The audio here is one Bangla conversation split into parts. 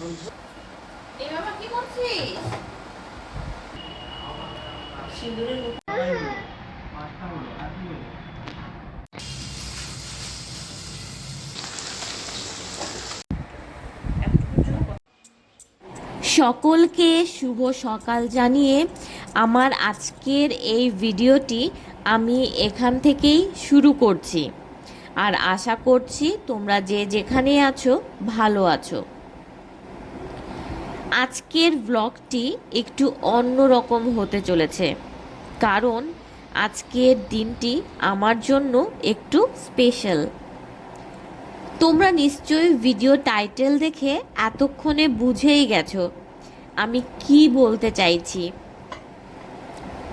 এই বাবা কি করছিস? সিঁদুরের সকলকে শুভ সকাল জানিয়ে আমার আজকের এই ভিডিওটি আমি এখান থেকেই শুরু করছি। আর আশা করছি তোমরা যে যেখানে আছো ভালো আছো। আজকের ব্লগটি একটু অন্যরকম হতে চলেছে। কারণ আজকের দিনটি আমার জন্য একটু স্পেশাল তোমরা নিশ্চয়ই ভিডিও টাইটেল দেখে এতক্ষণে বুঝেই গেছো আমি কি বলতে চাইছি।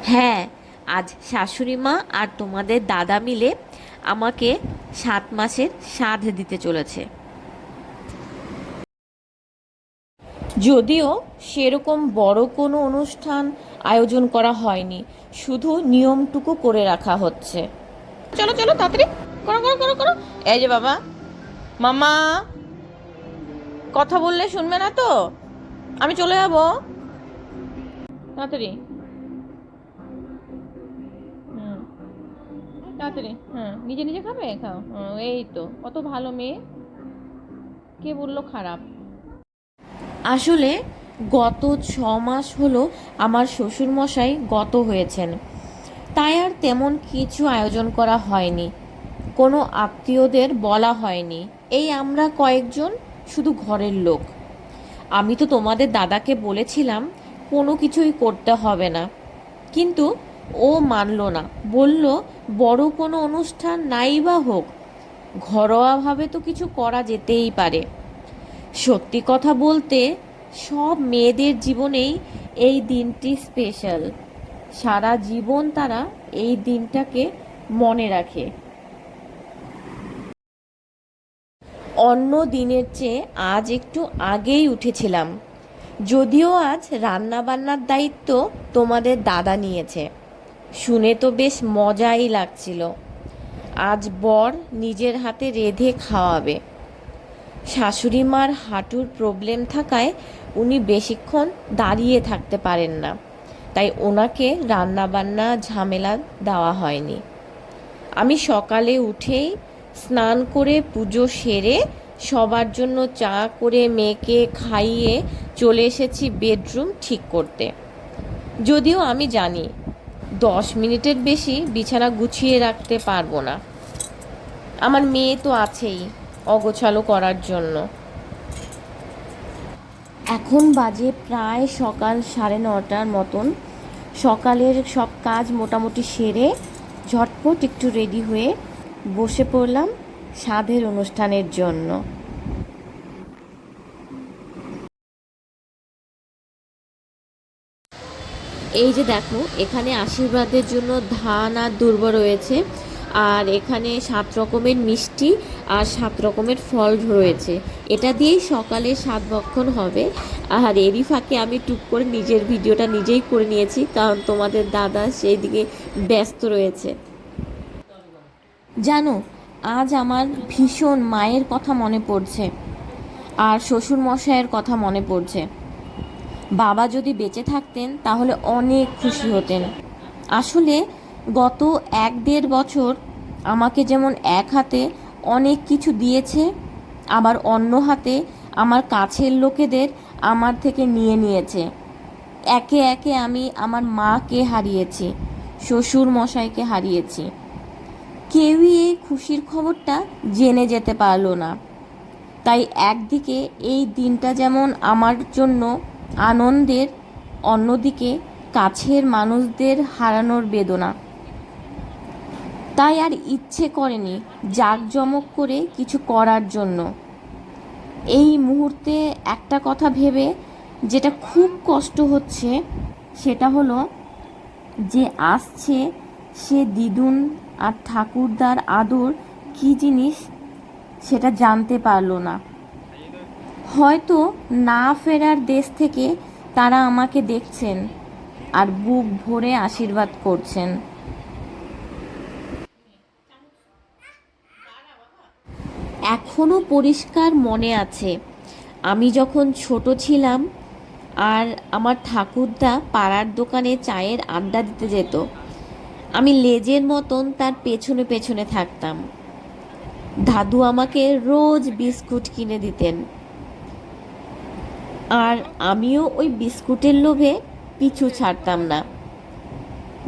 হ্যাঁ আজ শাশুড়ি মা আর তোমাদের দাদা মিলে আমাকে সাত মাসের সাধ দিতে চলেছে। যদিও সেরকম বড় কোনো অনুষ্ঠান আয়োজন করা হয়নি, শুধু নিয়মটুকু করে রাখা হচ্ছে। চলো চলো, তাড়াতাড়ি। করো করো করো করো। এই যে বাবা। মামা, কথা বললে শুনবে না তো? আমি চলে যাব। তাড়াতাড়ি। হুম। তাড়াতাড়ি হ্যাঁ নিজে নিজে খাবে? খাও। এই তো। কত ভালো মেয়ে। কে বলল খারাপ? আসলে গত ছ মাস হলো আমার শ্বশুরমশাই গত হয়েছেন। তাই আর তেমন কিছু আয়োজন করা হয়নি। কোনো আত্মীয়দের বলা হয়নি। এই আমরা কয়েকজন শুধু ঘরের লোক। আমি তো তোমাদের দাদাকে বলেছিলাম, কোনো কিছুই করতে হবে না। কিন্তু ও মানলো না। বলল, বড় কোনো অনুষ্ঠান নাই বা হোক। ঘরোয়াভাবে তো কিছু করা যেতেই পারে। সত্যি কথা বলতে, সব মেয়েদের জীবনেই এই দিনটি স্পেশাল সারা জীবন তারা এই দিনটাকে মনে রাখে। অন্য দিনের চেয়ে আজ একটু আগেই উঠেছিলাম। যদিও আজ রান্নাবান্নার দায়িত্ব তোমাদের দাদা নিয়েছে। শুনে তো বেশ মজাই লাগছিল। আজ বর নিজের হাতে রেঁধে খাওয়াবে। শাশুড়ি মার হাঁটুর প্রবলেম থাকায় উনি বেশিক্ষণ দাঁড়িয়ে থাকতে পারেন না। তাই ওনাকে রান্নাবান্না ঝামেলা দেওয়া হয়নি। আমি সকালে উঠেই স্নান করে পুজো সেরে সবার জন্য চা করে মেয়েকে খাইয়ে চলে এসেছি বেডরুম ঠিক করতে। যদিও আমি জানি, দশ মিনিটের বেশি বিছানা গুছিয়ে রাখতে পারব না। আমার মেয়ে তো আছেই। অগোছালো করার জন্য। এখন বাজে প্রায় সকাল সাড়ে নটার মতন। সকালের সব কাজ মোটামুটি সেরে ঝটপট একটু রেডি হয়ে বসে পড়লাম সাধের অনুষ্ঠানের জন্য। এই যে দেখো, এখানে আশীর্বাদের জন্য ধান আর দুর্ব রয়েছে। আর এখানে সাত রকমের মিষ্টি আর সাত রকমের ফল রয়েছে। এটা দিয়েই সকালে সাত ভক্ষণ হবে। আর এরই ফাঁকে আমি টুক করে নিজের ভিডিওটা নিজেই করে নিয়েছি, কারণ তোমাদের দাদা সেই দিকে ব্যস্ত রয়েছে। জানো, আজ আমার ভীষণ মায়ের কথা মনে পড়ছে আর শ্বশুর মশাইয়ের কথা মনে পড়ছে। বাবা যদি বেঁচে থাকতেন, তাহলে অনেক খুশি হতেন। আসলে গত এক দেড় বছর আমাকে যেমন এক হাতে অনেক কিছু দিয়েছে, আবার অন্য হাতে আমার কাছের লোকেদের আমার থেকে নিয়ে নিয়েছে। একে একে আমি আমার মাকে হারিয়েছি, শ্বশুর মশাইকে হারিয়েছি। কেউই এই খুশির খবরটা জেনে যেতে পারল না। তাই একদিকে এই দিনটা যেমন আমার জন্য আনন্দের, অন্যদিকে কাছের মানুষদের হারানোর বেদনা। তাই আর ইচ্ছে করেনি জাঁকজমক করে কিছু করার জন্য। এই মুহূর্তে একটা কথা ভেবে যেটা খুব কষ্ট হচ্ছে সেটা হলো যে আসছে সে দিদুন আর ঠাকুরদার আদর কী জিনিস সেটা জানতে পারল না। হয়তো না ফেরার দেশ থেকে তারা আমাকে দেখছেন আর বুক ভরে আশীর্বাদ করছেন। এখনও পরিষ্কার মনে আছে। আমি যখন ছোট ছিলাম আর আমার ঠাকুরদা পাড়ার দোকানে চায়ের আড্ডা দিতে যেত, আমি লেজের মতন তার পেছনে পেছনে থাকতাম। দাদু আমাকে রোজ বিস্কুট কিনে দিতেন। আর আমিও ওই বিস্কুটের লোভে পিছু ছাড়তাম না।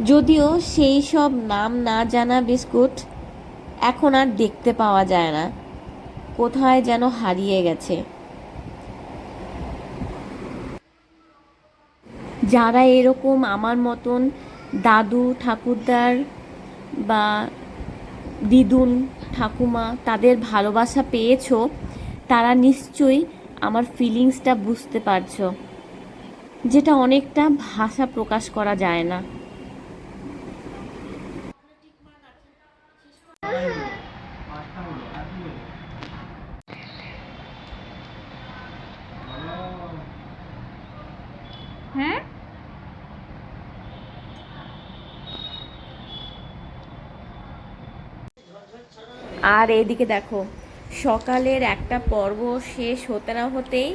যদিও সেই সব নাম না জানা বিস্কুট এখন আর দেখতে পাওয়া যায় না। কোথায় যেন হারিয়ে গেছে। যারা এরকম আমার মতন দাদু, ঠাকুরদার বা দিদুন, ঠাকুমা তাদের ভালোবাসা পেয়েছ, তারা নিশ্চয়ই আমার ফিলিংসটা বুঝতে পারছ, যেটা অনেকটা ভাষা প্রকাশ করা যায় না। হ্যাঁ? আর এদিকে দেখো, সকালের একটা পর্ব শেষ হতে না হতেই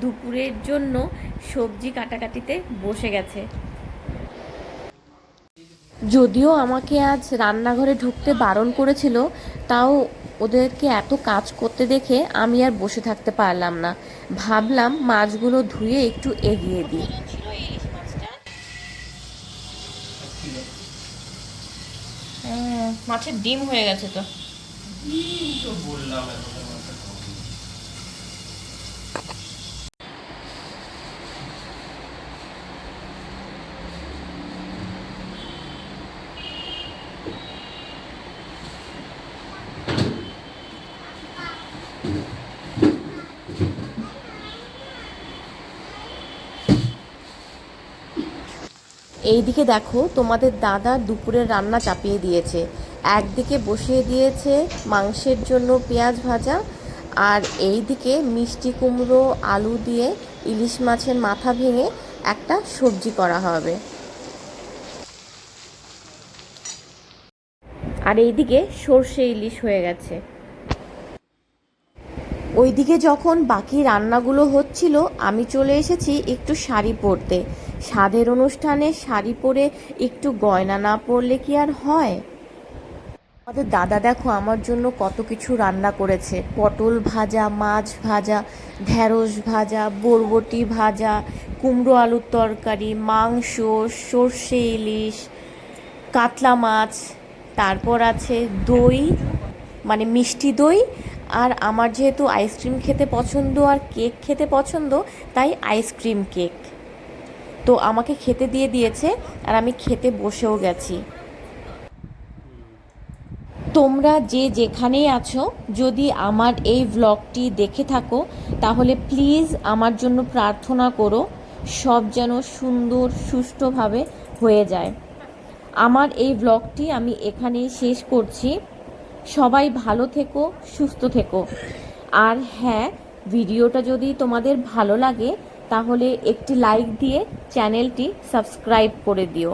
দুপুরের জন্য সবজি কাটাকাটিতে বসে গেছে। যদিও আমাকে আজ রান্নাঘরে ঢুকতে বারণ করেছিল, তাও ওদেরকে এত কাজ করতে দেখে আমি আর বসে থাকতে পারলাম না। ভাবলাম মাছগুলো ধুয়ে একটু এগিয়ে দিই। মাছের ডিম হয়ে গেছে তো। এইদিকে দেখো, তোমাদের দাদা দুপুরের রান্না চাপিয়ে দিয়েছে। একদিকে বসিয়ে দিয়েছে মাংসের জন্য পেঁয়াজ ভাজা, আর এইদিকে মিষ্টি কুমড়ো, আলু দিয়ে ইলিশ মাছের মাথা ভেঙে একটা সবজি করা হবে। আর এইদিকে সর্ষে ইলিশ হয়ে গেছে। ওইদিকে যখন বাকি রান্নাগুলো হচ্ছিল, আমি চলে এসেছি একটু শাড়ি পরতে। স্বাদের অনুষ্ঠানে শাড়ি পরে একটু গয়না না পরলে কি আর হয়? আমাদের দাদা দেখো আমার জন্য কত কিছু রান্না করেছে। পটল ভাজা, মাছ ভাজা ঢ্যাঁড়স ভাজা, বরবটি ভাজা, কুমড়ো আলুর তরকারি, মাংস, সর্ষে ইলিশ, কাতলা মাছ, তারপর আছে দই মানে মিষ্টি দই। আর আমার যেহেতু আইসক্রিম খেতে পছন্দ আর কেক খেতে পছন্দ, তাই আইসক্রিম কেক। তো আমাকে খেতে দিয়ে দিয়েছে আর আমি খেতে বসেও গেছি। তোমরা যে যেখানেই আছো, যদি আমার এই ব্লগটি দেখে থাকো, তাহলে প্লিজ আমার জন্য প্রার্থনা করো, সব যেন সুন্দর, সুষ্ঠুভাবে হয়ে যায়। আমার এই ব্লগটি আমি এখানেই শেষ করছি। সবাই ভালো থেকো, সুস্থ থেকো। আর হ্যাঁ ভিডিওটা যদি তোমাদের ভালো লাগে তাহলে একটি লাইক দিয়ে চ্যানেলটি সাবস্ক্রাইব করে দিও।